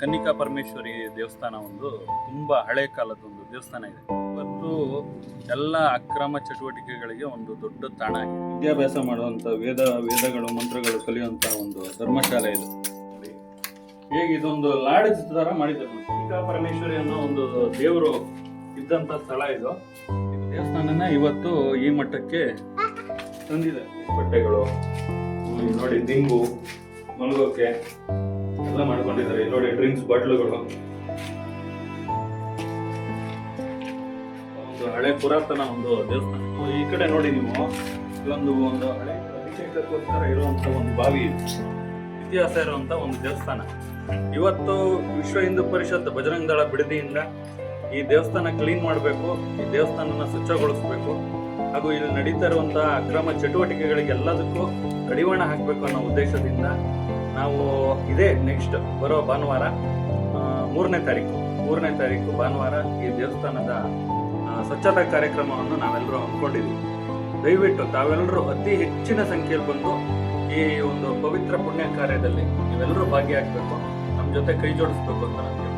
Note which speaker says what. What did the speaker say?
Speaker 1: ಕನ್ನಿಕಾ ಪರಮೇಶ್ವರಿ ದೇವಸ್ಥಾನ ಒಂದು ತುಂಬಾ ಹಳೆ ಕಾಲದ ಒಂದು ದೇವಸ್ಥಾನ ಇದೆ. ಇವತ್ತು ಎಲ್ಲ ಅಕ್ರಮ ಚಟುವಟಿಕೆಗಳಿಗೆ ಒಂದು ದೊಡ್ಡ ತಾಣ ವಿದ್ಯಾಭ್ಯಾಸ ಮಾಡುವಂತ ವೇದ, ವೇದಗಳು, ಮಂತ್ರಗಳು ಕಲಿಯುವಂಥ ಒಂದು ಧರ್ಮಶಾಲೆ ಇದು. ಹೇಗೆ ಇದೊಂದು ಲಾಡ್ ತರ ಮಾಡಿದ್ದಾರೆ ಕನ್ನಿಕಾ ಪರಮೇಶ್ವರಿ ಅನ್ನೋ ಒಂದು ದೇವರು ಇದ್ದಂತ ಸ್ಥಳ ಇದು. ಈ ದೇವಸ್ಥಾನನ ಇವತ್ತು ಈ ಮಟ್ಟಕ್ಕೆ ತಂದಿದೆ ಬಟ್ಟೆಗಳು ನೋಡಿ ದಿಂಬು ಮಲಗೋಕೆ. ಎಲ್ಲ ಮಾಡ್ಕೊಂಡಿದ್ದಾರೆ. ನೋಡಿ ಡ್ರಿಂಕ್ಸ್ ಬಾಟ್ಲುಗಳು. ಒಂದು ಹಳೆ ಪುರಾತನ ಒಂದು ದೇವಸ್ಥಾನ. ಈ ಕಡೆ ನೋಡಿ ನೀವು. ಇಲ್ಲೊಂದು ಒಂದು ಹಳೆ ಅಭಿಷೇಕಕ್ಕೋಸ್ಕರ ಇರುವಂತ ಒಂದು ಬಾವಿ ಇತಿಹಾಸ ಇರುವಂತ ಒಂದು ದೇವಸ್ಥಾನ. ಇವತ್ತು ವಿಶ್ವ ಹಿಂದೂ ಪರಿಷತ್ ಬಜರಂಗ ದಳ ಬಿಡದಿಯಿಂದ ಈ ದೇವಸ್ಥಾನ ಕ್ಲೀನ್ ಮಾಡಬೇಕು, ಈ ದೇವಸ್ಥಾನನ ಸ್ವಚ್ಛಗೊಳಿಸಬೇಕು. ಹಾಗೂ ಇಲ್ಲಿ ನಡೀತಾ ಇರುವಂತಹ ಅಕ್ರಮ ಚಟುವಟಿಕೆಗಳಿಗೆ ಎಲ್ಲದಕ್ಕೂ ಕಡಿವಾಣ ಹಾಕಬೇಕು ಅನ್ನೋ ಉದ್ದೇಶದಿಂದ ನಾವು ಇದೇ ನೆಕ್ಸ್ಟ್ ಬರೋ ಭಾನುವಾರ ಮೂರನೇ ತಾರೀಕು. ಮೂರನೇ ತಾರೀಕು ಭಾನುವಾರ ಈ ದೇವಸ್ಥಾನದ ಸ್ವಚ್ಛತಾ ಕಾರ್ಯಕ್ರಮವನ್ನು ನಾವೆಲ್ಲರೂ ಹಮ್ಮಿಕೊಂಡಿದ್ದೀವಿ. ದಯವಿಟ್ಟು ತಾವೆಲ್ಲರೂ ಅತಿ ಹೆಚ್ಚಿನ ಸಂಖ್ಯೆಯಲ್ಲಿ ಬಂದು ಈ ಒಂದು ಪವಿತ್ರ ಪುಣ್ಯ ಕಾರ್ಯದಲ್ಲಿ ನೀವೆಲ್ಲರೂ ಭಾಗಿಯಾಗಬೇಕು. ನಮ್ಮ ಜೊತೆ ಕೈ ಜೋಡಿಸ್ಬೇಕು ಅಂತ ನನಗೆ